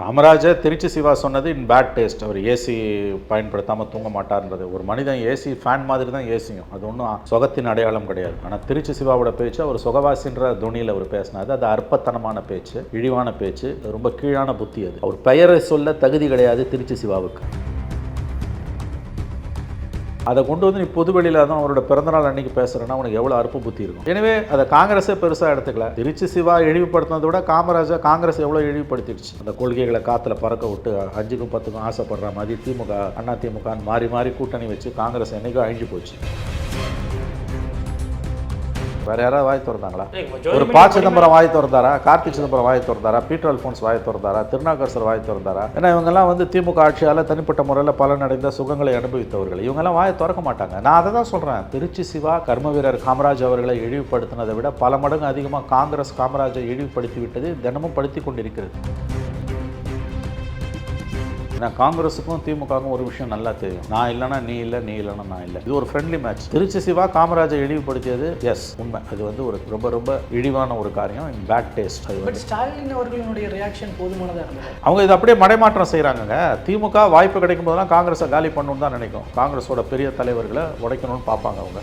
காமராஜர் திருச்சி சிவா சொன்னது in bad taste அவர் AC பயன்படுத்தாமல் தூங்க மாட்டார்ன்றது. ஒரு மனிதன் ஏசி ஃபேன் மாதிரி தான் ஏசியும் அது ஒன்றும் சுகத்தின் அடையாளம் கிடையாது. ஆனால் திருச்சி சிவாவோட பேச்சு அவர் சுகவாசின்ற துணியில் அவர் பேசினாது அது அற்பத்தனமான பேச்சு இழிவான பேச்சு ரொம்ப கீழான புத்தி அது. அவர் பெயரை சொல்ல தகுதி கிடையாது திருச்சி சிவாவுக்கு. அதை கொண்டு வந்து நீ பொதுவெளியில் தான் அவரோட பிறந்தநாள் அன்னைக்கு பேசுகிறேன்னா உனக்கு எவ்வளோ அற்ப புத்தி இருக்கும். எனவே அதை காங்கிரஸே பெருசாக எடுத்துக்கல. திருச்சி சிவா இழிவுபடுத்தினதை விட காமராஜர் காங்கிரஸ் எவ்வளோ இழிவுபடுத்திடுச்சு. அந்த கொள்கைகளை காற்றுல பறக்க விட்டு அஞ்சுக்கும் பத்துக்கும் ஆசைப்படுற மாதிரி திமுக அண்ணா திமுகன்னு மாறி மாறி கூட்டணி வச்சு காங்கிரஸ் என்னைக்கும் அழிஞ்சு போச்சு. வேற யாராவது வாய் திறந்தாங்களா? ஒரு ப சிதம்பரம் வாய் திறந்தாரா? கார்த்திக் சிதம்பரம் வாய் திறந்தாரா? பீட்டர் அல்ஃபோன்ஸ் வாய் திறந்தாரா? திருநாகரசர் வாய் திறந்தாரா? ஏன்னா இவங்கெல்லாம் வந்து திமுக ஆட்சியால் தனிப்பட்ட முறையில் பலனடைந்த சுகங்களை அனுபவித்தவர்கள். இவங்கெல்லாம் வாயை திறக்க மாட்டாங்க. நான் அதை தான் சொல்கிறேன் திருச்சி சிவா கர்ம வீரர் காமராஜ் அவர்களை இழிவுபடுத்தினதை விட பல மடங்கு அதிகமாக காங்கிரஸ் காமராஜை இழிவுபடுத்தி விட்டது தினமும் படுத்தி கொண்டிருக்கிறது. ஏன்னா காங்கிரஸுக்கும் திமுகவுக்கும் ஒரு விஷயம் நல்லா தெரியும். நான் இல்லைன்னா நீ இல்லை நீ இல்லைன்னா நான் இல்லை. இது ஒரு ஃப்ரெண்ட்லி மேட்ச் திருச்சி சிவா காமராஜை இழிவுபடுத்தியது? எஸ் உண்மை. அது வந்து ஒரு ரொம்ப ரொம்ப இழிவான ஒரு காரியம். இன் பேட் டேஸ்ட் அது பட் ஸ்டாலின் அவர்களுடைய ரியாக்ஷன் போதுமானதாக இருந்தது? அவங்க இது அப்படியே மடைமாற்றம் செய்கிறாங்கங்க திமுக வாய்ப்பு கிடைக்கும் போதெல்லாம் காங்கிரஸை காலி பண்ணணும்னு தான் நினைக்கும். காங்கிரஸோட பெரிய தலைவர்களை உடைக்கணும்னு பார்ப்பாங்க அவங்க.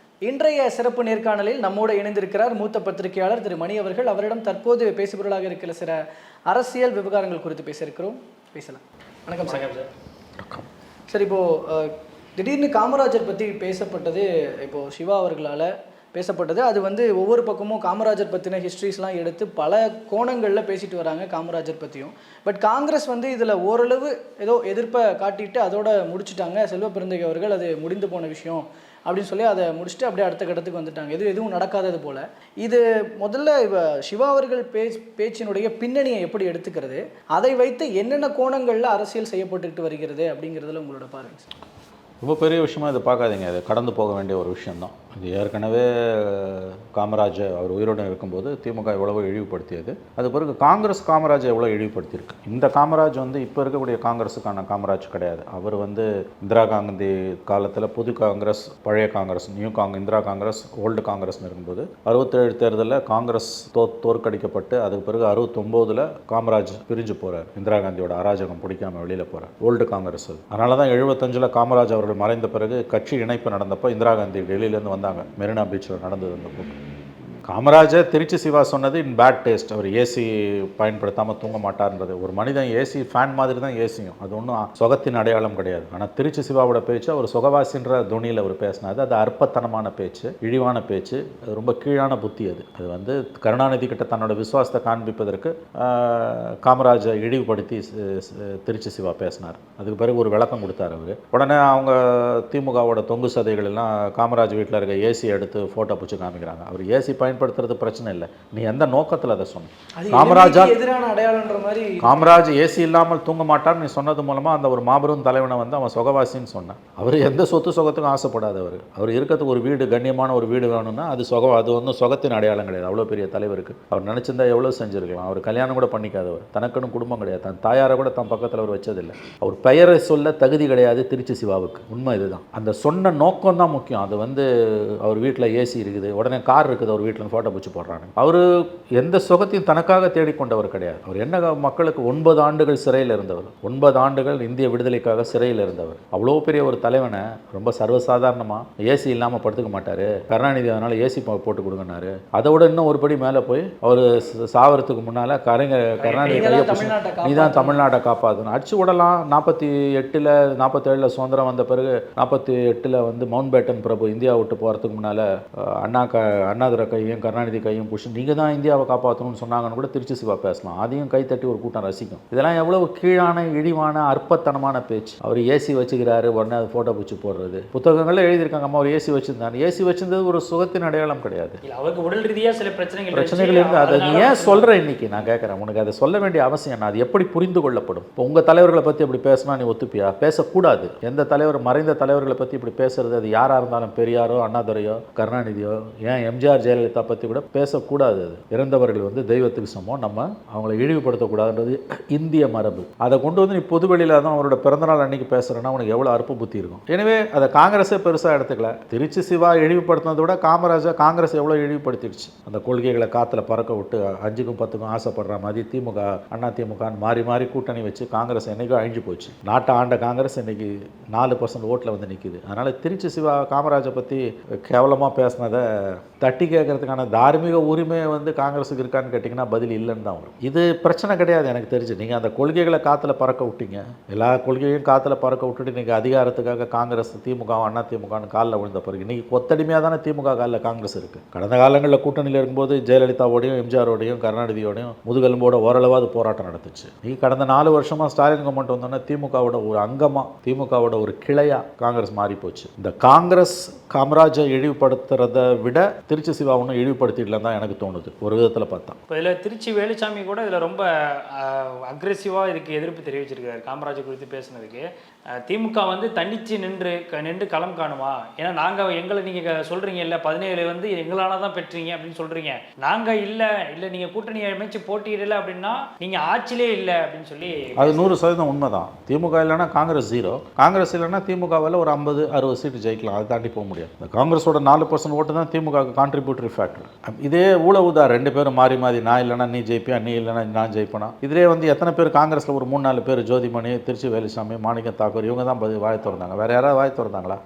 இன்றைய சிறப்பு நேர்காணலில் நம்மோடு இணைந்திருக்கிறார் மூத்த பத்திரிகையாளர் திரு மணி அவர்கள். அவரிடம் தற்போது பேசுபொருளாக இருக்கிற சில அரசியல் விவகாரங்கள் குறித்து பேச இருக்கிறோம் பேசலாம். வணக்கம் சார். சார். இப்போ அஹ், திடீர்னு காமராஜர் பற்றி பேசப்பட்டது இப்போ சிவா அவர்களால் பேசப்பட்டது. அது வந்து ஒவ்வொரு பக்கமும் காமராஜர் பற்றின ஹிஸ்ட்ரிஸ்லாம் எடுத்து பல கோணங்களில் பேசிட்டு வராங்க காமராஜர் பற்றியும் பட் காங்கிரஸ் வந்து இதில் ஓரளவு ஏதோ எதிர்ப்பை காட்டிட்டு அதோட முடிச்சிட்டாங்க. செல்வ பெருந்தகை அவர்கள் அது முடிந்து போன விஷயம். அப்படின்னு சொல்லி அதை முடிச்சுட்டு அப்படியே அடுத்த கட்டத்துக்கு வந்துட்டாங்க. எது எதுவும் நடக்காதது போல். இது முதல்ல சிவா அவர்கள் பேச் பேச்சினுடைய பின்னணியை எப்படி எடுத்துக்கிறது? அதை வைத்து என்னென்ன கோணங்களில் அரசியல் செய்யப்பட்டுக்கிட்டு வருகிறது அப்படிங்கிறதுல உங்களோட பாருங்க ரொம்ப பெரிய விஷயமா இதை பார்க்காதீங்க. அது கடந்து போக வேண்டிய ஒரு விஷயம்தான். இது ஏற்கனவே காமராஜ் அவர் உயிரோடு இருக்கும்போது திமுக எவ்வளவோ இழிவுபடுத்தியது. அது பிறகு காங்கிரஸ் காமராஜ் எவ்வளோ இழிவுபடுத்தியிருக்கு. இந்த காமராஜ் வந்து இப்போ இருக்கக்கூடிய காங்கிரஸுக்கான காமராஜ் கிடையாது. அவர் வந்து இந்திரா காந்தி காலத்தில் புது காங்கிரஸ் பழைய Congress new Cong Indira Congress old காங்கிரஸ்னு இருக்கும்போது அறுபத்தேழு தேர்தலில் காங்கிரஸ் தோ தோற்கடிக்கப்பட்டு அதுக்கு பிறகு அறுபத்தொம்போதில் காமராஜ் பிரிஞ்சு போகிறார் இந்திரா காந்தியோட அராஜகம் பிடிக்காம வெளியில் போகிறார் ஓல்டு காங்கிரஸ். அதனால தான் எழுபத்தஞ்சில் காமராஜ் அவர்கள் மறைந்த பிறகு கட்சி இணைப்பு நடந்தப்போ இந்திரா காந்தி டெல்லியிலேருந்து வந்தாங்க மெரினா பீச்சில் நடந்தது அந்த கூட்டம் காமராஜர் திருச்சி சிவா சொன்னது இன் பேட் டேஸ்ட் அவர் ஏசி பயன்படுத்தாமல் தூங்க மாட்டார்ன்றது. ஒரு மனிதன் ஏசி ஃபேன் மாதிரி தான் ஏசியும் அது ஒன்றும் சொகத்தின் அடையாளம் கிடையாது. ஆனால் திருச்சி சிவாவோட பேச்சு அவர் சுகவாசின்ற துணியில் அவர் பேசினாது அது அற்பத்தனமான பேச்சு இழிவான பேச்சு. அது ரொம்ப கீழான புத்தி அது. அது வந்து கருணாநிதி கிட்ட தன்னோட விசுவாசத்தை காண்பிப்பதற்கு ஆஹ், காமராஜை இழிவுபடுத்தி திருச்சி சிவா பேசினார். அதுக்கு பிறகு ஒரு விளக்கம் கொடுத்தார் அவர். உடனே அவங்க திமுகவோட தொங்கு சதைகள் எல்லாம் காமராஜ் வீட்டில் இருக்க ஏசி எடுத்து ஃபோட்டோ பிடிச்சி காமிக்கிறாங்க. அவர் ஏசி பயன்படுத்துறது பிரச்சனை இல்லை. நீ எந்த நோக்கத்தில் அதை சொன்ன? காமராஜா எதிரான அடையாளன்ற மாதிரி காமராஜ் ஏசி இல்லாமல் தூங்க மாட்டார் நீ சொன்னது மூலமாக அந்த ஒரு மாபெரும் தலைவனை வந்து அவன் சுகவாசின்னு சொன்னான். அவர் எந்த சொத்து சுகத்துக்கும் ஆசைப்படாதவர் அவர். இருக்கிறதுக்கு ஒரு வீடு கண்ணியமான ஒரு வீடு வேணும்னா அது சுகம் அது வந்து சுகத்தின் அடையாளம் கிடையாது. அவ்வளோ பெரிய தலைவருக்கு. அவர் நினச்சிருந்தா எவ்வளோ செஞ்சிருக்கலாம். அவர் கல்யாணம் கூட பண்ணிக்காதவர். தனக்குன்னு குடும்பம் கிடையாது. தன் தாயாரை கூட தன் பக்கத்தில் அவர் வச்சதில்லை. அவர் பெயரை சொல்ல தகுதி கிடையாது திருச்சி சிவாவுக்கு. உண்மை இதுதான். அந்த சொன்ன நோக்கம் தான் முக்கியம். அது வந்து அவர் வீட்டில் ஏசி இருக்குது. உடனே கார் இருக்குது அவர் வீட்டில் ஃபோட்டோ பிடிச்சி போடுறாங்க அவர் எந்த சுகத்தையும் தனக்காக தேடிக்கொண்டவர் கிடையாது. அவர் என்ன மக்களுக்கு ஒன்பது ஆண்டுகள் சிறையில் இருந்தவர். ஒன்பது ஆண்டுகள் இந்திய விடுதலைக்காக சிறையில் இருந்தவர். அவ்வளோ பெரிய ஒரு தலைவனை ரொம்ப சர்வசாதாரணமாக ஏசி இல்லாமல் படுத்துக்க மாட்டார். கருணாநிதி அதனால் ஏசி போட்டு கொடுங்கன்னாரு. அதை விட இன்னும் ஒரு படி மேலே போய் அவர் சாவறதுக்கு முன்னால் கரைங்க கருணாநிதி கையை நீ தான் தமிழ்நாட்டை காப்பாற்றணும் அடிச்சு விடலாம். நாற்பத்தி எட்டில் நாற்பத்தேழில் சுதந்திரம் வந்த பிறகு நாற்பத்தி எட்டில் வந்து மவுண்ட் பேட்டன் பிரபு இந்தியா விட்டு போகிறதுக்கு முன்னால் அண்ணா க அண்ணாதுரை கையை கையும் கருணாநிதி கையும் புஷ் நீங்கள் தான் இந்தியாவை காப்பாற்றணும்னு சொன்னாங்கன்னு கூட திருச்சி சிவா பேசலாம். அதையும் கை தட்டி ஒரு கூட்டம் ரசிக்கும். இதெல்லாம் எவ்வளவு கீழான இழிவான அற்பத்தனமான பேச்சு. அவர் ஏசி வச்சுக்கிறாரு உடனே அது ஃபோட்டோ பிடிச்சி போடுறது. புத்தகங்கள்ல எழுதியிருக்காங்க அம்மா அவர் ஏசி வச்சிருந்தாரு. ஏசி வச்சிருந்தது ஒரு சுகத்தின் அடையாளம் கிடையாது. அவருக்கு உடல் ரீதியா சில பிரச்சனைகள் பிரச்சனைகள். இருந்து அதை நீ ஏன் சொல்ற இன்னைக்கு? நான் கேட்குறேன் உனக்கு அதை சொல்ல வேண்டிய அவசியம் என்ன? அது எப்படி புரிந்து கொள்ளப்படும்? இப்போ உங்கள் தலைவர்களை பற்றி இப்படி பேசினா நீ ஒத்துப்பியா? பேசக்கூடாது. எந்த தலைவர் மறைந்த தலைவர்களை பற்றி இப்படி பேசுறது? அது யாராக இருந்தாலும் பெரியாரோ அண்ணாதுரையோ கருணாநிதியோ ஏன் எம்ஜிஆர் ஜெயலலிதா பற்றி கூட பேசக்கூடாது அது. இறந்தவர்கள் வந்து தெய்வத்துக்கு சமம். நம்ம அவங்களை இழிவுபடுத்தக்கூடாதுன்றது இந்திய மரபு. அதை கொண்டு வந்து நீ பொதுவெளியில் தான் அவரோட பிறந்தநாள் அன்னைக்கு பேசுகிறேன்னா உனக்கு எவ்வளோ அற்ப புத்தி இருக்கும். எனவே அதை காங்கிரஸே பெருசாக எடுத்துக்கல. திருச்சி சிவா இழிவுபடுத்தினதை விட காமராஜா காங்கிரஸ் எவ்வளோ இழிவுபடுத்திடுச்சு. அந்த கொள்கைகளை காற்றுல பறக்க விட்டு அஞ்சுக்கும் பத்துக்கும் ஆசைப்படுற மாதிரி திமுக அண்ணா திமுகன்னு மாறி மாறி கூட்டணி வச்சு காங்கிரஸ் என்றைக்கும் அழிஞ்சு போச்சு. நாட்டை ஆண்ட காங்கிரஸ் இன்னைக்கு நாலு பர்சன்ட் ஓட்டில் வந்து நிற்கிது அதனால் திருச்சி சிவா காமராஜை பற்றி கேவலமாக பேசினதை தட்டி அதுக்கான தார்மீக உரிமை வந்து காங்கிரஸுக்கு இருக்கான்னு கேட்டிங்கன்னா பதில் இல்லைன்னு தான் வரும். இது பிரச்சனை கிடையாது எனக்கு தெரிஞ்சு. நீங்கள் அந்த கொள்கைகளை காற்றுல பறக்க விட்டீங்க. எல்லா கொள்கையும் காற்றுல பறக்க விட்டுட்டு நீங்கள் அதிகாரத்துக்காக காங்கிரஸ் திமுக அண்ணா திமுகன்னு காலில் விழுந்த பிறகு இன்றைக்கி கொத்தடிமையாக தானே திமுக காலில் காங்கிரஸ் இருக்குது கடந்த காலங்களில் கூட்டணியில் இருக்கும்போது ஜெயலலிதாவோடையும் எம்ஜிஆரோடையும் கருணாநிதியோடையும் முதுகெலும்போட ஓரளவாவது போராட்டம் நடந்துச்சு. நீ கடந்த நாலு வருஷமாக ஸ்டாலின் கவர்மெண்ட் வந்தோன்னே திமுகவோட ஒரு அங்கமாக திமுகவோட ஒரு கிளையாக காங்கிரஸ் மாறி போச்சு இந்த காங்கிரஸ் காமராஜை இழிவுபடுத்துறதை விட திருச்சி சிவா ஒன்றும் இழிவுபடுத்திடலாம் தான் எனக்கு தோணுது. ஒரு விதத்தில் பார்த்தா. இப்போ இதில் திருச்சி வேலுச்சாமி கூட இதில் ரொம்ப அக்ரெசிவாக இதுக்கு எதிர்ப்பு தெரிவிச்சிருக்காரு. காமராஜர் குறித்து பேசுனதுக்கு. திமுக வந்து தனிச்சு நின்று க- நின்று களம் காணுமா? ஏன்னா நாங்கள் எங்களை நீங்கள் சொல்கிறீங்க இல்லை பதினேழு வந்து எங்களால் தான் பெற்றீங்க அப்படின்னு சொல்கிறீங்க நாங்கள் இல்லை இல்லை நீங்கள் கூட்டணி அமைச்சு போட்டியிடலை அப்படின்னா நீங்கள் ஆட்சியிலே இல்லை அப்படின்னு சொல்லி அது நூறு சதவீதம் உண்மைதான். திமுக இல்லைன்னா காங்கிரஸ் ஜீரோ காங்கிரஸ் இல்லைன்னா திமுகவில் ஒரு ஐம்பது அறுபது சீட்டு ஜெயிக்கலாம். அதை தாண்டி போக முடியாது. இந்த காங்கிரஸோட நாலு பர்சன்ட் ஓட்டு தான் திமுக கான்ட்ரிபியூட்டரி ஃபேக்டர் இதே ஊழவுதா ரெண்டு பேரும் மாறி மாறி நான் இல்லைன்னா நீ ஜெயிப்பியா நீ இல்லைன்னா நான் ஜெயிப்பேனா? இதிலே வந்து எத்தனை பேர் காங்கிரஸில் ஒரு மூணு நாலு பேர் ஜோதிமணி திருச்சி வேலுசாமி மாணிக்கம் தாக்கூர் இவங்க தான் வாய் திறந்தாங்க. வேற யாராவது வாய் திறந்தாங்களா?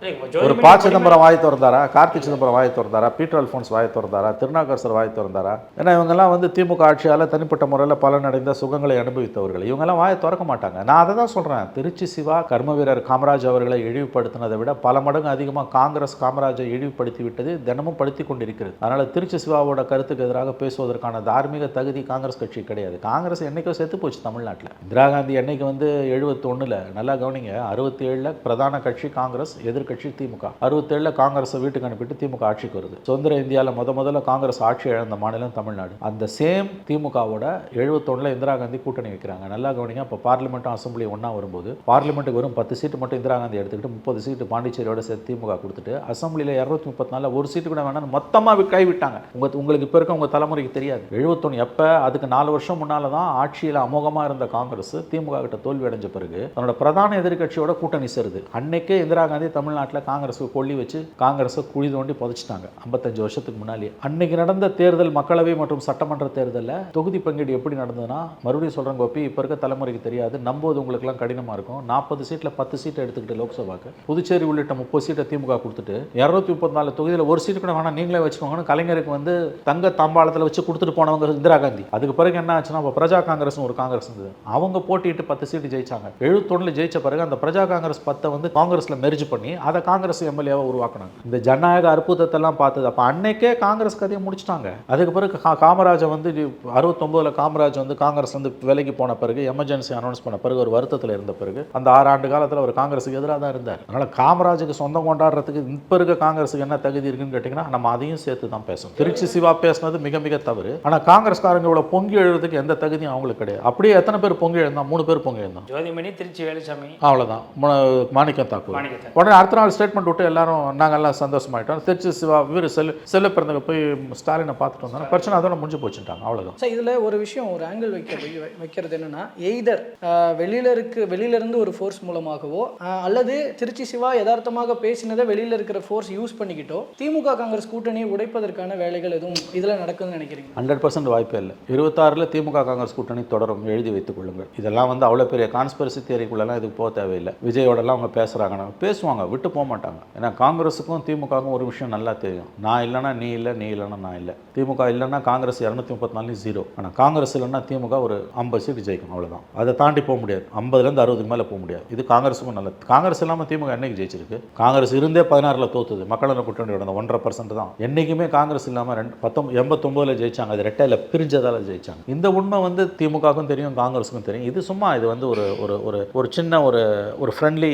ஒரு ப சிதம்பரம் வாய் திறந்தாரா? கார்த்தி சிதம்பரம் வாய் திறந்தாரா? பீட்டர் அல்ஃபோன்ஸ் வாய் திறந்தாரா? திருநாகரசர் வாய் திறந்தாரா? ஏன்னா இவங்கெல்லாம் வந்து திமுக ஆட்சியால் தனிப்பட்ட முறையில் பலனடைந்த சுகங்களை அனுபவித்தவர்கள். இவங்கெல்லாம் வாயை திறக்க மாட்டாங்க. நான் அதை தான் சொல்கிறேன் திருச்சி சிவா கர்ம வீரர் காமராஜ் அவர்களை இழிவுபடுத்தினதை விட பல மடங்கு அதிகமாக காங்கிரஸ் காமராஜை இழிவுபடுத்தி விட்டது தினமும் படுத்தி கொண்டிருக்கிறது. அதனால் திருச்சி சிவாவோட கருத்துக்கு எதிராக பேசுவதற்கான தார்மீக தகுதி காங்கிரஸ் கட்சி கிடையாது. காங்கிரஸ் என்னைக்கோ செத்து போச்சு தமிழ்நாட்டில். இந்திரா காந்தி என்னைக்கு வந்து எழுபத்தொன்னில் நல்லா கவனிங்க அறுபத்தி ஏழில் பிரதான கட்சி காங்கிரஸ் எதிர்கட்சி திமுக. அறுபத்தேழில் காங்கிரஸை வீட்டுக்கு அனுப்பிட்டு திமுக ஆட்சிக்கு வருது. சுதந்திர இந்தியாவில் முத முதல்ல காங்கிரஸ் ஆட்சி இழந்த மாநிலம் தமிழ்நாடு. அந்த சேம் திமுகவோட எழுபத்தொன்னில் இந்திரா காந்தி கூட்டணி வைக்கிறாங்க. நல்லா கவனிங்க இப்போ பார்லிமெண்ட்டும் அசம்பிளி ஒன்றா வரும்போது பார்லிமெண்ட்டுக்கு வரும் பத்து சீட்டு மட்டும் இந்திரா காந்தி எடுத்துக்கிட்டு முப்பது சீட்டு பாண்டிச்சேரியோட சேர்த்து திமுக கொடுத்துட்டு அசம்பிளியில் இரநூத்தி முப்பத்தி நாலில் ஒரு சீட்டு கூட வேணாம்னு மொத்தமாக கைவிட்டாங்க. உங்க உங்களுக்கு இப்போ இருக்க உங்கள் தலைமுறைக்கு தெரியாது. எழுபத்தொன்று எப்போ? அதுக்கு நாலு வருஷம் முன்னால் தான் ஆட்சியில் அமோகமாக இருந்த காங்கிரஸ் திமுக கிட்ட தோல்வி அடைஞ்ச பிறகு தன்னோட பிரதான எதிர்க்க கட்சியோட கூட்டணி சேருது. அன்னைக்கே இந்திரா காந்தி தமிழ்நாட்டில் காங்கிரஸுக்கு கொள்ளி வச்சு காங்கிரஸை குழி தோண்டி புதைச்சிட்டாங்க. ஐம்பத்தஞ்சு வருஷத்துக்கு முன்னாடி அன்னைக்கு நடந்த தேர்தல் மக்களவை மற்றும் சட்டமன்ற தேர்தலில் தொகுதி பங்கீடு எப்படி நடந்ததுன்னா மறுபடியும் சொல்கிறேன் கோபி இப்போ இருக்க தலைமுறைக்கு தெரியாது. நம்போது உங்களுக்குலாம் கடினமாக இருக்கும். நாற்பது சீட்டில் பத்து சீட்டை எடுத்துக்கிட்டு லோக்சபாக்கு. புதுச்சேரி உள்ளிட்ட முப்பது சீட்டை திமுக கொடுத்துட்டு இரநூத்தி முப்பத்தி நாலு தொகுதியில் ஒரு சீட்டு கூட வேணால் நீங்களே வச்சுக்கோங்கன்னு கலைஞருக்கு வந்து தங்க தாம்பாளத்தில் வச்சு கொடுத்துட்டு போனவங்க இந்திரா காந்தி. அதுக்கு பிறகு என்ன ஆச்சுன்னா இப்போ பிரஜா காங்கிரஸ்னு ஒரு காங்கிரஸ் இருந்தது. அவங்க போட்டிட்டு பத்து சீட்டு ஜெயிச்சாங்க. எழுபத்தொன்னில் ஜெயிச்ச பிறகு அந்த பிரஜா காங்கிரஸ் பத்தை வந்து காங்கிரஸில் மெர்ஜ் பண்ணி அதை காங்கிரஸ் எம்எல்ஏவை உருவாக்குனாங்க. இந்த ஜனநாயக அற்புதத்தெல்லாம் பார்த்தது அப்போ அன்னைக்கே காங்கிரஸ் கதையை முடிச்சிட்டாங்க. அதுக்கு பிறகு காமராஜர் வந்து அறுபத்தொம்போதில் காமராஜ் வந்து காங்கிரஸ் வந்து விலைக்கு போன பிறகு எமர்ஜென்சி அனௌன்ஸ் பண்ண பிறகு ஒரு வருத்தத்தில் இருந்த பிறகு அந்த ஆறு ஆண்டு காலத்தில் அவர் காங்கிரஸுக்கு எதிராக தான் இருந்தார். அதனால் காமராஜுக்கு சொந்தம் கொண்டாடுறதுக்கு இப்போ இருக்க காங்கிரஸுக்கு என்ன தகுதி இருக்குன்னு கேட்டிங்கன்னா நம்ம அதையும் சேர்த்து தான் பேசணும். திருச்சி சிவா பேசுனது மிக மிக தவறு. ஆனால் காங்கிரஸ்காரங்க இவ்வளோ பொங்கி எழுறதுக்கு எந்த தகுதியும் அவங்களுக்கு கிடையாது. அப்படியே எத்தனை பேர் பொங்கி எழுந்தா? மூணு பேர் பொங்கி எழுந்தோம். ஜோதிமணி திருச்சி வேலுச்சாமி. அவ்வளோதான் மாணிக்கம் தாக்கூர். உடனே அடுத்த நாள் ஸ்டேட்மெண்ட் விட்டு எல்லாரும் நாங்கள் எல்லாம் சந்தோஷமாயிட்டோம். திருச்சி சிவா இவர் செல்ல செல்ல பிறந்தவங்க போய் ஸ்டாலினை பார்த்துட்டு வந்தோம் பிரச்சனை அதோட முடிஞ்சு போச்சுட்டாங்க அவ்வளோதான் சார் இதில் ஒரு விஷயம் ஒரு ஆங்கிள் வைக்க வைக்கிறது என்னன்னா எய்தர் வெளியில இருக்கு வெளியில இருந்து ஒரு ஃபோர்ஸ் மூலமாகவோ அல்லது திருச்சி சிவா யதார்த்தமாக பேசினதை வெளியில இருக்கிற ஃபோர்ஸ் யூஸ் பண்ணிக்கிட்டோ திமுக காங்கிரஸ் கூட்டணியை உடைப்பதற்கான வேலைகள் எதுவும் இதில் நடக்குதுன்னு நினைக்கிறீங்க? ஹண்ட்ரட் பர்சன்ட் வாய்ப்பே இல்லை. இருபத்தாறில் திமுக காங்கிரஸ் கூட்டணி தொடரும் எழுதி வைத்துக் கொள்ளுங்கள். இதெல்லாம் வந்து அவ்வளோ பெரிய கான்ஸ்பரசி தியரிக்குள்ளெல்லாம் இதுக்கு போக தேவையில்லை. தேவையில்லை. விஜயோடலாம் அவங்க பேசுகிறாங்கன்னா பேசுவாங்க விட்டு போக மாட்டாங்க. ஏன்னா காங்கிரஸுக்கும் திமுகவுக்கும் ஒரு விஷயம் நல்லா தெரியும். நான் இல்லைன்னா நீ இல்லை நீ இல்லைன்னா நான் இல்லை. திமுக இல்லைன்னா காங்கிரஸ் இரநூத்தி முப்பத்தி நாலு ஜீரோ ஆனால் காங்கிரஸ் இல்லைன்னா திமுக ஒரு ஐம்பது சீட் ஜெயிக்கும் அவ்வளோதான் அதை தாண்டி போக முடியாது. ஐம்பதுலேருந்து அறுபதுக்கு மேலே போக முடியாது. இது காங்கிரஸுக்கும் நல்லது. காங்கிரஸ் இல்லாமல் திமுக என்னைக்கு ஜெயிச்சிருக்கு? காங்கிரஸ் இருந்தே பதினாறில் தோத்துது. மக்களோட கூட்டணியோட அந்த ஒன்றரை பர்சன்ட் தான். என்றைக்குமே காங்கிரஸ் இல்லாமல் ரெண்டு பத்தொம்பது எண்பத்தொம்போதில் ஜெயிச்சாங்க. அது ரெட்டையில் பிரிஞ்சதால் ஜெயிச்சாங்க. இந்த உண்மை வந்து திமுகவுக்கும் தெரியும் காங்கிரஸுக்கும் தெரியும். இது சும்மா இது வந்து ஒரு ஒரு ஒரு ஒரு சின்ன ஒரு ஒரு ஃப்ரெண்ட்லி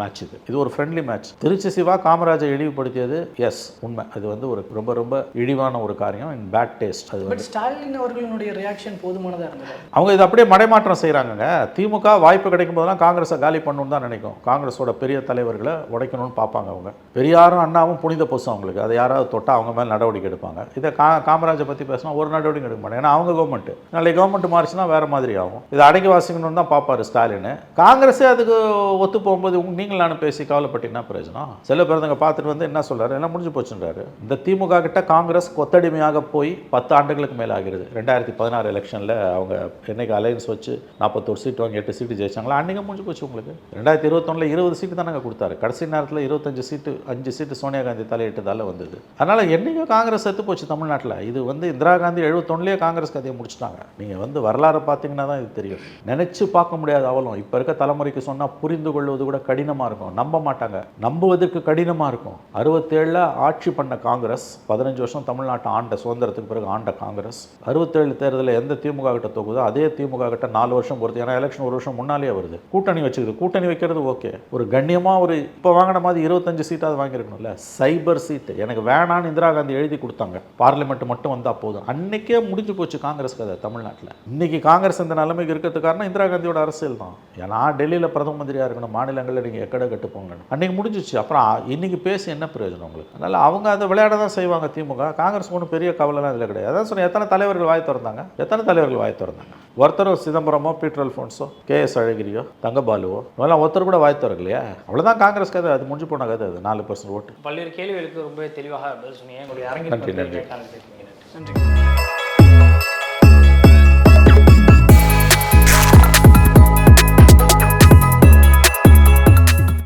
மேட்ச் இது. இது ஒரு ஃப்ரெண்ட்லி மேட்ச் திருச்சி சிவா காமராஜை இழிவுபடுத்தியது எஸ் உண்மை. அது வந்து ஒரு ரொம்ப ரொம்ப இழிவான ஒரு காரியம். இன் பேட் டேஸ்ட் அது வந்து பட் ஸ்டாலின் அவர்களுடைய ரியாக்ஷன் போதுமானதாக இருந்தது? அவங்க இதை அப்படியே மடைமாற்றம் செய்கிறாங்கங்க திமுக வாய்ப்பு கிடைக்கும் போதெல்லாம் காங்கிரஸை காலி பண்ணணும்னு தான் நினைக்கும். காங்கிரஸோட பெரிய தலைவர்களை உடைக்கணும்னு பார்ப்பாங்க அவங்க. பெரியாரும் அண்ணாவும் புனித புதுசு அவங்களுக்கு. அதை யாராவது தொட்டால் அவங்க மேலே நடவடிக்கை எடுப்பாங்க. இதை கா காமராஜை பற்றி பேசினா ஒரு நடவடிக்கை எடுக்க மாட்டாங்க. ஏன்னா அவங்க கவர்மெண்ட் நாளைக்கு கவர்மெண்ட் மாறிச்சுன்னா வேறு மாதிரி ஆகும். இதை அடக்கி வாசிக்கணும்னு தான் பார்ப்பாரு ஸ்டாலின். காங்கிரஸே அதுக்கு ஒத்து போகும்போது உங்க- நீங்கள் நானும் பேசி கவலைப்பட்டீங்கன்னா பிரயோஜனம்? சில பேர் அங்கே பார்த்துட்டு வந்து என்ன சொல்றாரு? எல்லாம் முடிஞ்சு போச்சுன்றாரு. இந்த திமுக கிட்ட காங்கிரஸ் கொத்தடிமையாக போய் பத்து ஆண்டுகளுக்கு மேலே ஆகிறது. ரெண்டாயிரத்தி பதினாறு எலெக்ஷனில் அவங்க என்னைக்கு அலையன்ஸ் வச்சு நாற்பத்தோரு சீட்டு வாங்கி எட்டு சீட்டு ஜெயிச்சாங்களா? அன்றைக்கி முடிஞ்சு போச்சு உங்களுக்கு. ரெண்டாயிரத்தி இருபத்தொன்னில் இருபது சீட்டு தானங்க கொடுத்தாரு. கடைசி நேரத்தில் இருபத்தஞ்சு சீட்டு அஞ்சு சீட்டு சோனியா காந்தி தலையிட்டதால் வந்தது. அதனால் என்னைக்கோ காங்கிரஸ் செத்து போச்சு தமிழ்நாட்டில். இது வந்து இந்திரா காந்தி எழுபத்தொன்னிலே காங்கிரஸ் கதையை முடிச்சிட்டாங்க. நீங்கள் வந்து வரலாறு பார்த்தீங்கன்னா தான் இது தெரியும். நினைச்சு பார்க்க முடியாது அவலம். இப்போ இருக்க தலைமுறைக்கு சொன்னால் புரிந்து கொள்வது கூட கடினமாக இருக்கும் நம்ப மாட்டாங்க நம்புவதற்கு கடினமாக இருக்கும் அறுபத்தேழில் ஆட்சி பண்ண காங்கிரஸ் பதினஞ்சு வருஷம் தமிழ்நாட்டை ஆண்ட சுதந்திரத்துக்கு பிறகு ஆண்ட காங்கிரஸ். அறுபத்தேழு தேர்தலில் எந்த திமுக கிட்ட தொகுதோ அதே திமுக கிட்ட நாலு வருஷம் பொறுத்து ஏன்னா எலெக்ஷன் ஒரு வருஷம் முன்னாலே வருது. கூட்டணி வச்சுக்குது. கூட்டணி வைக்கிறது ஓகே. ஒரு கண்ணியமாக ஒரு இப்போ வாங்கின மாதிரி இருபத்தஞ்சு சீட்டாவது வாங்கியிருக்கணும்ல? சைபர் சீட்டு. எனக்கு வேணான்னு இந்திரா காந்தி எழுதி கொடுத்தாங்க. பார்லிமெண்ட் மட்டும் வந்தால் போதும். அன்னைக்கே முடிஞ்சு போச்சு காங்கிரஸ் கதை தமிழ்நாட்டில். இன்னைக்கு காங்கிரஸ் இந்த நிலைமைக்கு இருக்கிறது காரணம் இந்திரா காந்தியோட அரசியல் தான். ஏன்னா டெல்லியில் பிரதம மந்திரியாக இருக்கணும் மாநிலங்களில் நீங்கள் எக்கட கட்டு போங்க அன்னைக்கு முடிஞ்சிச்சு. அப்புறம் இன்னைக்கு பேசி என்ன பிரயோஜனம் உங்களுக்கு? அதனால் அவங்க அதை விளையாட தான் செய்வாங்க திமுக. காங்கிரஸ் ஒன்றும் பெரிய கவலைலாம் இதில் கிடையாது. அதான் சொன்னேன் எத்தனை தலைவர்கள் வாய் திறந்தாங்க? எத்தனை தலைவர்கள் வாய் திறந்தாங்க? ஒருத்தரும் சிதம்பரமோ பீட்டர் அல்ஃபோன்ஸோ கே எஸ் அழகிரியோ தங்கபாலுவோ இவெல்லாம் ஒருத்தர் கூட வாய் திறக்கலையா? அவ்வளோதான் காங்கிரஸ் கதை. அது முடிஞ்சு போன கதை அது. நாலு பர்சன்ட் ஓட்டு. பல்வேறு கேள்விகளுக்கு ரொம்ப தெளிவாக நன்றி, நன்றி. நன்றி.